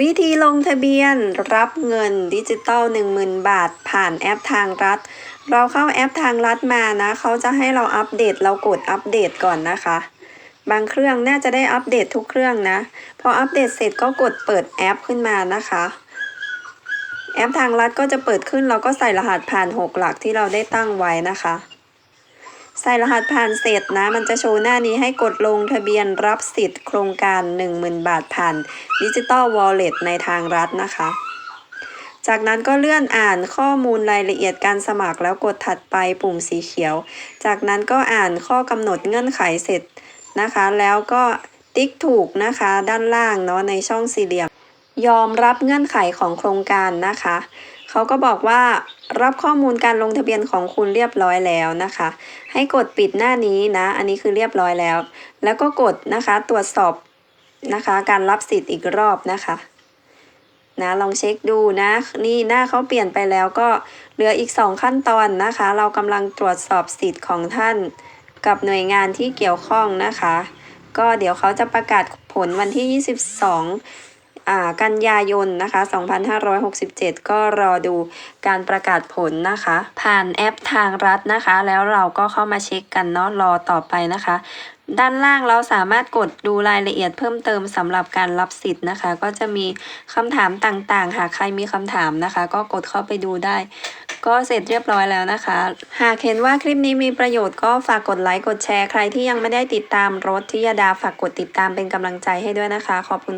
วิธีลงทะเบียนรับเงินดิจิตอล10,000 บาท ผ่านแอปทางรัฐ เราเข้าแอปทางรัฐมานะ เขาจะให้เราอัปเดตเรากดอัปเดตก่อนนะคะ บางเครื่องน่าจะได้อัปเดตทุกเครื่องนะ พออัปเดตเสร็จก็กดเปิดแอปขึ้นมานะคะ แอปทางรัฐก็จะเปิดขึ้นเราก็ใส่รหัสผ่าน 6 หลักที่เราได้ตั้งไว้นะคะ ใส่รหัสผ่านเสร็จนะ มันจะโชว์หน้านี้ให้กดลงทะเบียนรับสิทธิ์โครงการ 10,000 บาทผ่านดิจิตอลวอลเล็ตในทางรัฐนะคะ จากนั้นก็เลื่อนอ่านข้อมูลรายละเอียดการสมัครแล้วกดถัดไปปุ่มสีเขียว จากนั้นก็อ่านข้อกำหนดเงื่อนไขเสร็จนะคะ แล้วก็ติ๊กถูกนะคะด้านล่างเนาะในช่องสี่เหลี่ยม ยอมรับเงื่อนไขของโครงการนะคะ เขาก็บอกว่ารับข้อมูลการลงทะเบียนของคุณเรียบร้อยแล้วนะคะ ให้กดปิดหน้านี้นะ อันนี้คือเรียบร้อยแล้ว แล้วก็กดนะคะตรวจสอบนะคะ การรับสิทธิ์อีกรอบนะคะนะลองเช็คดูนะ นี่หน้าเขาเปลี่ยนไปแล้วก็เหลืออีก 2 ขั้นตอนนะคะ เรากำลังตรวจสอบสิทธิ์ของท่าน กับหน่วยงานที่เกี่ยวข้องนะคะ ก็เดี๋ยวเขาจะประกาศผลวันที่ 22อ่า กันยายนนะคะ 2567 ก็รอดูการประกาศผลนะคะ ผ่านแอปทางรัฐนะคะ แล้วเราก็เข้ามาเช็คกันเนาะรอต่อไปนะคะ ด้านล่างเราสามารถกดดูรายละเอียดเพิ่มเติมสำหรับการรับสิทธิ์นะคะ ก็จะมีคำถามต่างๆ หากใครมีคำถามนะคะ ก็กดเข้าไปดูได้ก็เสร็จเรียบร้อยแล้วนะคะ หากเห็นว่าคลิปนี้มีประโยชน์ก็ฝากกดไลค์กดแชร์ ใครที่ยังไม่ได้ติดตามรถทิยดาฝากกดติดตามเป็นกำลังใจให้ด้วยนะคะ ขอบคุณ